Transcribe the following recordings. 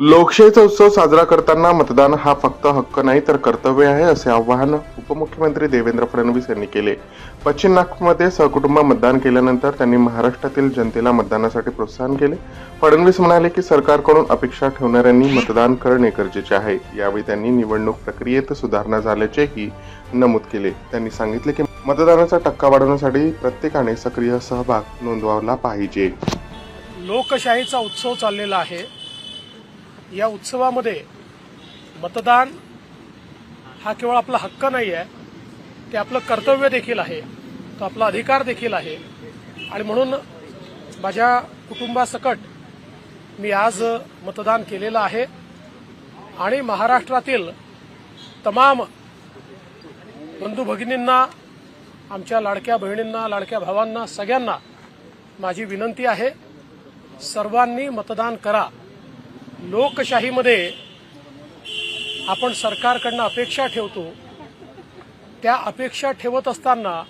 लोकशाहीचा उत्सव साजरा करताना मतदान हा फक्त हक्क नाही तर कर्तव्य आहे असे आवाहन उपमुख्यमंत्री देवेंद्र फडणवीस यांनी केले. पश्चिम नागपूरमध्ये सहकुटुंब मतदान केल्यानंतर त्यांनी महाराष्ट्रातील जनतेला मतदानासाठी प्रोत्साहन केले. फडणवीस म्हणाले की सरकारकडून अपेक्षा ठेवणाऱ्यांनी मतदान करणे गरजेचे आहे. यावेळी त्यांनी निवडणूक प्रक्रियेत सुधारणा झाल्याचेही नमूद केले. त्यांनी सांगितले की मतदानाचा टक्का वाढवण्यासाठी प्रत्येकाने सक्रिय सहभाग नोंदवायला पाहिजे. लोकशाहीचा उत्सव चाललेला आहे. या उत्सवामध्ये मतदान हा केवळ आपला हक्क नाही आहे ते आपलं कर्तव्य देखील आहे तो आपला अधिकार देखील आहे. आणि म्हणून माझ्या कुटुंबासकट मी आज मतदान केलेलं आहे. आणि महाराष्ट्रातील तमाम बंधू भगिनींना आमच्या लाडक्या बहिणींना लाडक्या भावांना सगळ्यांना माझी विनंती आहे सर्वांनी मतदान करा. लोकशाहीमध्ये आपण सरकारकडनं अपेक्षा ठेवतो. त्या अपेक्षा ठेवत असताना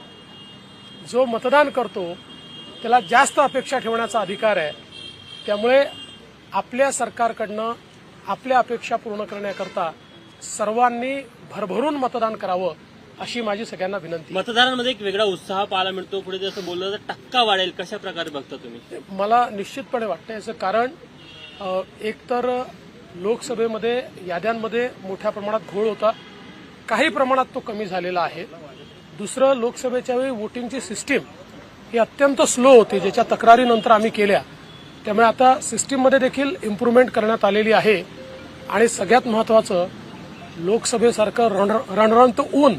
जो मतदान करतो त्याला जास्त अपेक्षा ठेवण्याचा अधिकार आहे. त्यामुळे आपल्या सरकारकडनं आपल्या अपेक्षा पूर्ण करण्याकरता सर्वांनी भरभरून मतदान करावं अशी माझी सगळ्यांना विनंती. मतदारांमध्ये एक वेगळा उत्साह पाहायला मिळतो. पुढे जसं बोललं तर टक्का वाढेल कशा प्रकारे बघता तुम्ही? मला निश्चितपणे वाटतं याचं कारण एकतर लोकसभेमध्ये याद्यांमध्ये मोठ्या प्रमाणात घोळ होता. काही प्रमाणात तो कमी झालेला आहे. दुसरं लोकसभेच्या वेळी वोटिंगची सिस्टीम ही अत्यंत स्लो होती. ज्याच्या तक्रारीनंतर आम्ही केल्या. त्यामुळे आता सिस्टीममध्ये देखील इम्प्रूव्हमेंट करण्यात आलेली आहे. आणि सगळ्यात महत्त्वाचं लोकसभेसारखं रण रणरणत ऊन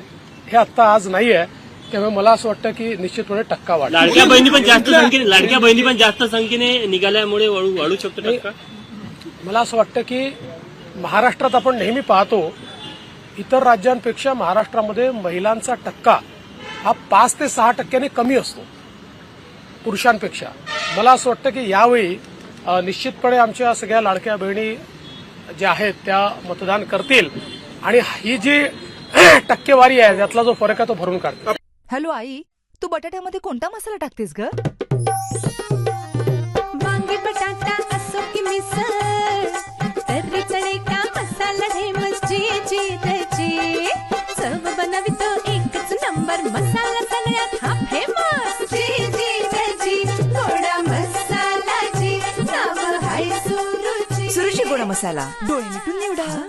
हे आत्ता आज नाही आहे त्यामुळे मला असं वाटतं की निश्चितपणे टक्का वाढ लाडक्या बहिणी पण जास्त संख्येने लाडक्या बहिणी पण जास्त संख्येने निघाल्यामुळे वाढू वाढू शकतो टक्का? मला असं वाटतं की महाराष्ट्रात आपण नेहमी पाहतो इतर राज्यांपेक्षा महाराष्ट्रामध्ये महिलांचा टक्का हा पाच ते सहा टक्क्याने कमी असतो पुरुषांपेक्षा. मला असं वाटतं की यावेळी निश्चितपणे आमच्या सगळ्या लाडक्या बहिणी ज्या आहेत त्या मतदान करतील आणि ही जी टक्केवारी आहे त्यातला जो फरक आहे तो भरून काढतील. हॅलो आई तू बटाट्यामध्ये कोणता मसाला टाकतेस ग? वांगी बटाटा असो की मिसळ तर्री चणे का मसाला ढे मस्जी जी त्याची चव बनवितो एकच नंबर मसाला सगळ्यात. हा फेमस जी जी त्याची गोडा नाव सुरुची. सुरुची गोडा मसाला. डोळे मिटून निवडा.